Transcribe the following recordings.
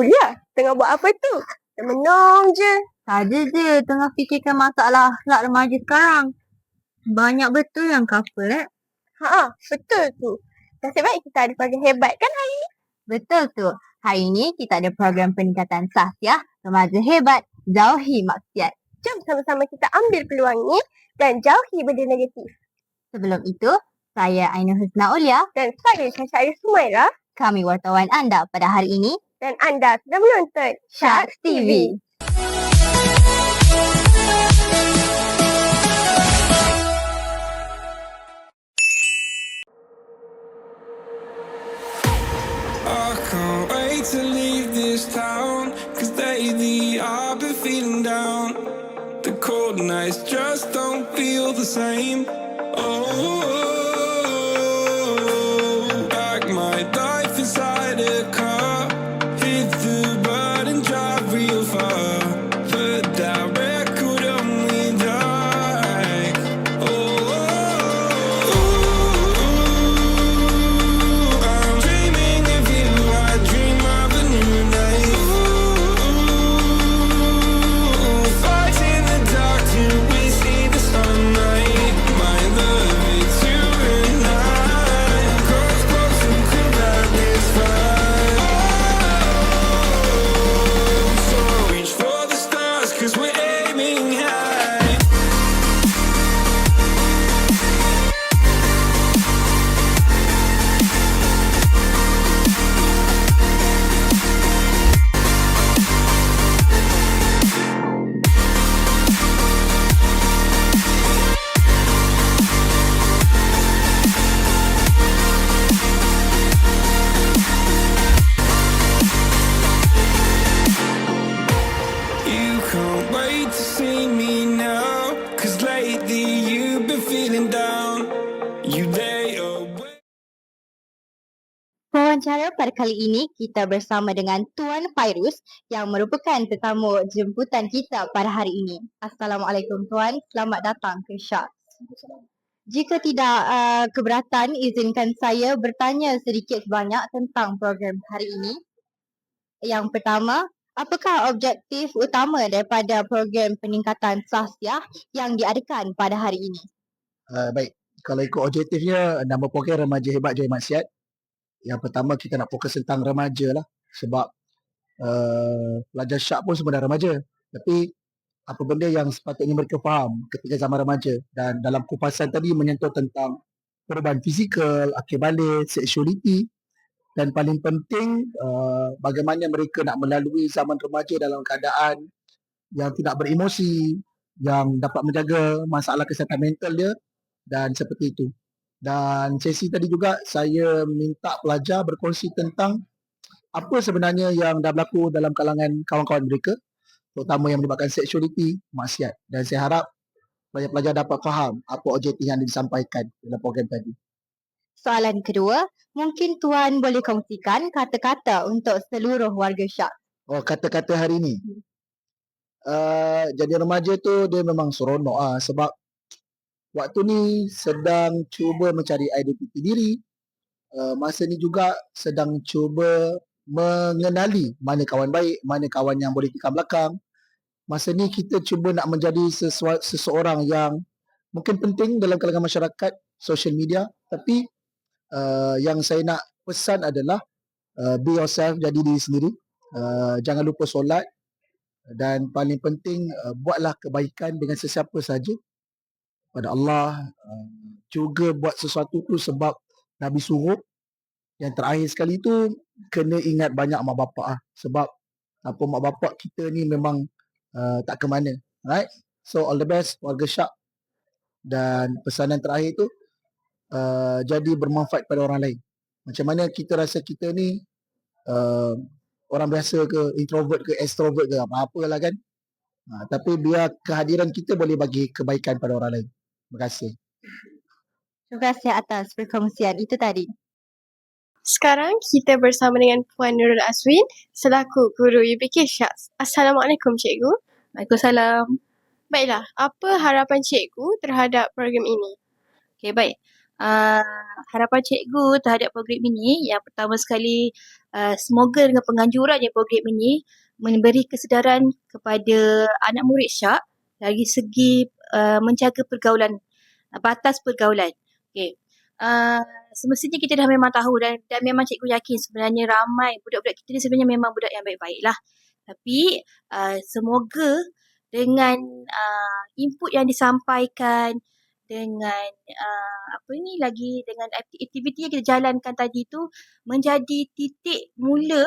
Ulia, tengah buat apa tu? Termenung je. Saja je tengah fikirkan masalah akhlak remaja sekarang. Banyak betul yang couple eh. Ha, betul tu. Nasib baik kita ada program hebat kan hari ni? Betul tu. Hari ini kita ada program peningkatan sah ya. Remaja hebat, jauhi maksiat. Jom sama-sama kita ambil peluang ni dan jauhi benda negatif. Sebelum itu, saya Ainul Husna Ulia, Dan saya Syahsyari Sumaira kami wartawan anda pada hari ini, dan anda sedang menonton Sharks TV. I can't wait to leave this town. Cause lately I've been feeling down. The cold nights just don't feel the same. Oh, like my life inside a car. Wawancara pada kali ini kita bersama dengan Tuan Fairuz yang merupakan tetamu jemputan kita pada hari ini. Assalamualaikum Tuan, selamat datang ke Sharks. Jika tidak uh, keberatan, izinkan saya bertanya sedikit sebanyak tentang program hari ini. Yang pertama, apakah objektif utama daripada program peningkatan sahsiah yang diadakan pada hari ini? Uh, baik, kalau ikut objektifnya nama program remaja hebat jauhi maksiat. Yang pertama kita nak fokus tentang remaja lah sebab uh, pelajar syak pun dah remaja. Tapi apa benda yang sepatutnya mereka faham ketika zaman remaja dan dalam kupasan tadi menyentuh tentang perubahan fizikal, akhir balik, seksualiti dan paling penting uh, bagaimana mereka nak melalui zaman remaja dalam keadaan yang tidak beremosi, yang dapat menjaga masalah kesihatan mental dia dan seperti itu. Dan sesi tadi juga saya minta pelajar berkongsi tentang apa sebenarnya yang dah berlaku dalam kalangan kawan-kawan mereka terutama yang melibatkan seksualiti, maksiat. Dan saya harap pelajar-pelajar dapat faham apa objektif yang disampaikan dalam program tadi. Soalan kedua, mungkin Tuan boleh kongsikan kata-kata untuk seluruh warga Syak. Oh, kata-kata hari ni. Uh, jadi remaja tu dia memang seronok ah sebab waktu ni sedang cuba mencari identiti diri. Uh, masa ni juga sedang cuba mengenali mana kawan baik, mana kawan yang boleh tikam belakang. Masa ni kita cuba nak menjadi sesua- seseorang yang mungkin penting dalam kalangan masyarakat, social media, tapi uh, yang saya nak pesan adalah uh, be yourself, jadi diri sendiri. Uh, jangan lupa solat. Dan paling penting uh, buatlah kebaikan dengan sesiapa saja pada Allah uh, juga buat sesuatu tu sebab Nabi suruh. Yang terakhir sekali tu kena ingat banyak mak bapak ah sebab apa mak bapak kita ni memang uh, tak ke mana right? So all the best warga syak. Dan pesanan terakhir tu uh, jadi bermanfaat pada orang lain macam mana kita rasa kita ni uh, orang biasa ke introvert ke extrovert ke apa-apa lah kan ha, tapi biar kehadiran kita boleh bagi kebaikan pada orang lain terima kasih Terima kasih atas perkongsian itu tadi. Sekarang kita bersama dengan Puan Nurul Aswin selaku guru UPK Syaks. Assalamualaikum Cikgu. Waalaikumsalam. Baiklah, apa harapan Cikgu terhadap program ini? Okey, baik. Uh, harapan cikgu terhadap program ini yang pertama sekali uh, semoga dengan penganjurannya program ini memberi kesedaran kepada anak murid Syak dari segi uh, menjaga pergaulan, uh, batas pergaulan. Okey. Uh, semestinya kita dah memang tahu dan, dan memang cikgu yakin sebenarnya ramai budak-budak kita ni sebenarnya memang budak yang baik-baik lah. Tapi uh, semoga dengan uh, input yang disampaikan dengan uh, apa ni lagi dengan akti- aktiviti yang kita jalankan tadi tu menjadi titik mula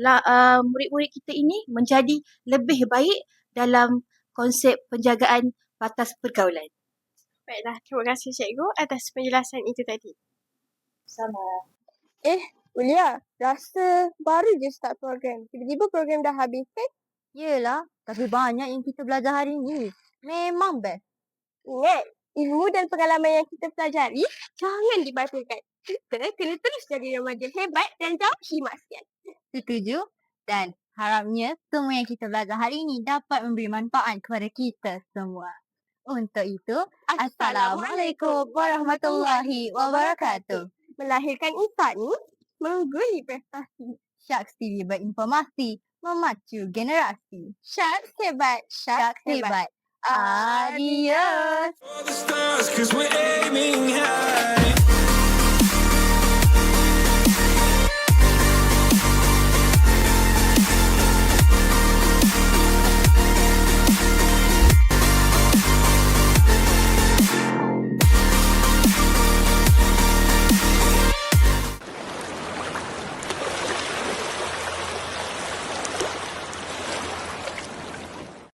la, uh, murid-murid kita ini menjadi lebih baik dalam konsep penjagaan batas pergaulan. Baiklah, terima kasih cikgu atas penjelasan itu tadi. Sama. Ulia, rasa baru je start program. Tiba-tiba program dah habis kan? Yelah, tapi banyak yang kita belajar hari ni. Memang best. Ingat, ilmu dan pengalaman yang kita pelajari jangan dibabitkan. Kita kena terus jadi remaja hebat dan jauhi maksiat. Setuju? Dan harapnya semua yang kita belajar hari ini dapat memberi manfaat kepada kita semua. Untuk itu, Assalamualaikum warahmatullahi wabarakatuh. Melahirkan insani, mengguli prestasi. Syaks TV berinformasi, memacu generasi. Syak hebat, syak Syaks hebat. hebat. Adios.